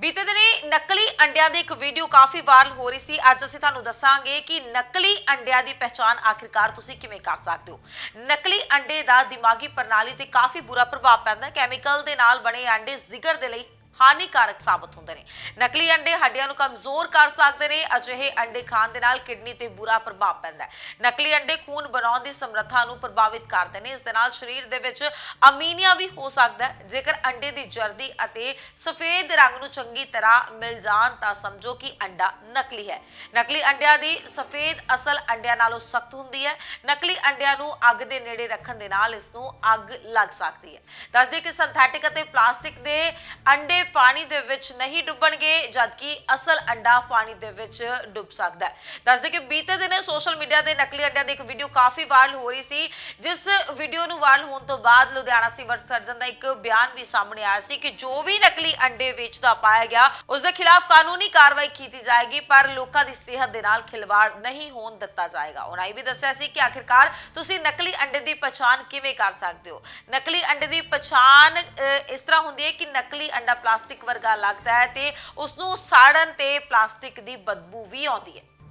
ਬੀਤੇ ਦਿਨੀ ਨਕਲੀ ਅੰਡਿਆਂ ਦੀ ਇੱਕ ਵੀਡੀਓ ਕਾਫੀ ਵਾਇਰਲ ਹੋ ਰਹੀ ਸੀ। ਅੱਜ ਅਸੀਂ ਤੁਹਾਨੂੰ ਦੱਸਾਂਗੇ ਕਿ ਨਕਲੀ ਅੰਡਿਆਂ ਦੀ ਪਹਿਚਾਣ ਆਖਿਰਕਾਰ ਤੁਸੀਂ ਕਿਵੇਂ ਕਰ ਸਕਦੇ ਹੋ। ਨਕਲੀ ਅੰਡੇ ਦਾ ਦਿਮਾਗੀ ਪ੍ਰਣਾਲੀ ਤੇ ਕਾਫੀ ਬੁਰਾ ਪ੍ਰਭਾਵ ਪੈਂਦਾ ਕੈਮੀਕਲ ਦੇ ਨਾਲ ਬਣੇ ਅੰਡੇ ਜ਼ਿਗਰ ਦੇ ਲਈ ਹਾਨੀਕਾਰਕ ਸਾਬਤ ਹੁੰਦੇ ਨੇ। ਨਕਲੀ ਅੰਡੇ ਹੱਡੀਆਂ ਨੂੰ ਕਮਜ਼ੋਰ ਕਰ ਸਕਦੇ ਨੇ, ਅਜਿਹੇ ਅੰਡੇ ਖਾਣ ਦੇ ਨਾਲ ਕਿਡਨੀ ਤੇ ਬੁਰਾ ਪ੍ਰਭਾਵ ਪੈਂਦਾ ਹੈ। ਨਕਲੀ ਅੰਡੇ ਖੂਨ ਬਣਾਉਣ ਦੀ ਸਮਰੱਥਾ ਨੂੰ ਪ੍ਰਭਾਵਿਤ ਕਰਦੇ ਨੇ। ਇਸ ਦੇ ਨਾਲ ਸਰੀਰ ਦੇ ਵਿੱਚ ਅਮੀਨੀਆ ਵੀ ਹੋ ਸਕਦਾ ਹੈ। ਜੇਕਰ ਅੰਡੇ ਦੀ ਜਰਦੀ ਅਤੇ ਸਫੇਦ ਰੰਗ ਨੂੰ ਚੰਗੀ ਤਰ੍ਹਾਂ ਮਿਲ ਜਾਣ ਤਾਂ ਸਮਝੋ ਕਿ ਅੰਡਾ ਨਕਲੀ ਹੈ। ਨਕਲੀ ਅੰਡਿਆਂ ਦੀ ਸਫੇਦ ਅਸਲ ਅੰਡਿਆਂ ਨਾਲੋਂ ਸਖਤ ਹੁੰਦੀ ਹੈ। ਨਕਲੀ ਅੰਡਿਆਂ ਨੂੰ ਅੱਗ ਦੇ ਨੇੜੇ ਰੱਖਣ ਦੇ ਨਾਲ ਇਸ ਨੂੰ ਅੱਗ ਲੱਗ ਸਕਦੀ ਹੈ। ਦੱਸਦੇ ਕਿ ਸਿੰਥੈਟਿਕ ਅਤੇ ਪਲਾਸਟਿਕ ਦੇ ਅੰਡੇ ਪਾਣੀ ਦੇ ਵਿੱਚ ਨਹੀਂ ਡੁੱਬਣਗੇ ਜਦਕਿ ਅਸਲ ਅੰਡਾ ਪਾਣੀ ਦੇ ਵਿੱਚ ਡੁੱਬ ਸਕਦਾ ਹੈ। ਦੱਸਦੇ ਕਿ ਬੀਤੇ ਦਿਨ ਸੋਸ਼ਲ ਮੀਡੀਆ ਤੇ ਨਕਲੀ ਅੰਡਿਆਂ ਦੀ ਇੱਕ ਵੀਡੀਓ ਕਾਫੀ ਵਾਇਰਲ ਹੋ ਰਹੀ ਸੀ ਜਿਸ ਵੀਡੀਓ ਨੂੰ ਵਾਇਰਲ ਹੋਣ ਤੋਂ ਬਾਅਦ ਲੁਧਿਆਣਾ ਸਿਵਲ ਸਰਜਨ ਦਾ ਇੱਕ ਬਿਆਨ ਵੀ ਸਾਹਮਣੇ ਆਇਆ ਸੀ ਕਿ ਜੋ ਵੀ ਨਕਲੀ ਅੰਡੇ ਵੇਚਦਾ ਪਾਇਆ ਗਿਆ ਉਸ ਦੇ ਖਿਲਾਫ ਕਾਨੂੰਨੀ ਕਾਰਵਾਈ ਕੀਤੀ ਜਾਏਗੀ ਪਰ ਲੋਕਾਂ ਦੀ ਸਿਹਤ ਦੇ ਨਾਲ ਖਿਲਵਾੜ ਨਹੀਂ ਹੋਣ ਦਿੱਤਾ ਜਾਏਗਾ। ਉਹਨਾਂ ਇਹ ਵੀ ਦੱਸਿਆ ਸੀ ਕਿ ਆਖਿਰਕਾਰ ਤੁਸੀਂ ਨਕਲੀ ਅੰਡੇ ਦੀ ਪਛਾਣ ਕਿਵੇਂ ਕਰ ਸਕਦੇ ਹੋ? ਨਕਲੀ ਅੰਡੇ ਦੀ ਪਛਾਣ ਅ, ਇਸ ਤਰ੍ਹਾਂ ਹੁੰਦੀ ਹੈ ਕਿ ਨਕਲੀ ਅੰਡਾ ਪਲਾਸਟਿਕ ਵਰਗਾ ਲੱਗਦਾ ਹੈ ਤੇ ਉਸ ਨੂੰ ਸਾੜਨ ਤੇ ਪਲਾਸਟਿਕ ਦੀ ਬਦਬੂ ਵੀ ਆਉਂਦੀ ਹੈ।